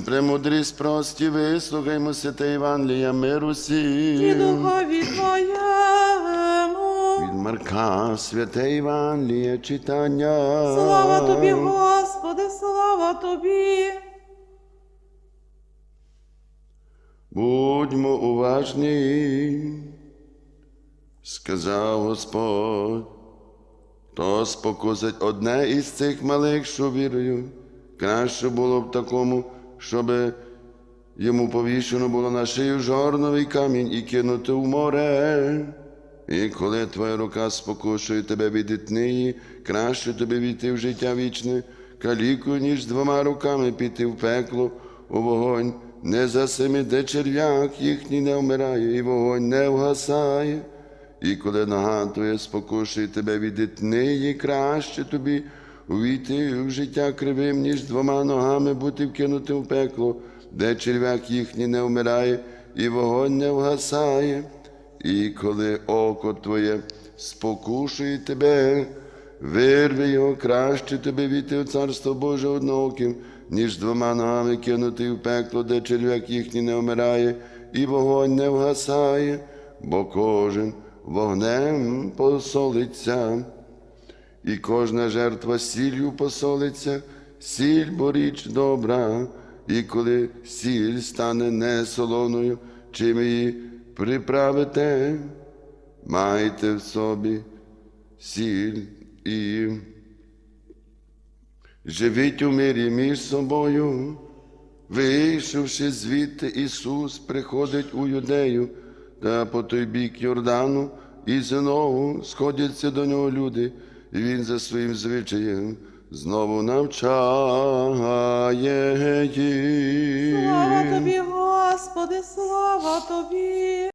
Премудрість прості, вислухаймо святе Євангелія миру і всім. духові Твоєму. Від Марка святе Євангеліє читання. Слава Тобі, Господи, слава Тобі. Будьмо уважні, сказав Господь, хто спокусить одне із цих малих, що вірою, краще було б такому, щоб йому повішено було на шию жорновий камінь і кинути в море. І коли твоя рука спокушує тебе від дітниї, краще тобі війти в життя вічне, калікою, ніж двома руками піти в пекло, у вогонь, не за сими, де черв'як їхній не вмирає, і вогонь не вгасає. І коли нога твоя спокушує тебе від дітниї, краще тобі увійти в життя кривим, ніж двома ногами бути вкинутим в пекло, де черв'як їхній не вмирає, і вогонь не вгасає. І коли око твоє спокушує тебе, вирви його краще тобі війти в царство Боже однооким, ніж двома ногами кинути в пекло, де черв'як їхній не вмирає, і вогонь не вгасає, бо кожен вогнем посолиться, і кожна жертва сіллю посолиться, сіль бо річ добра, і коли сіль стане не солоною, чим її приправите, майте в собі сіль і живіть у мирі між собою. Вийшовши звідти, Ісус приходить у юдею та по той бік Йордану, і знову сходяться до нього люди, і Він за своїм звичаєм знову навчає. Слава Тобі, Господи, слава Тобі.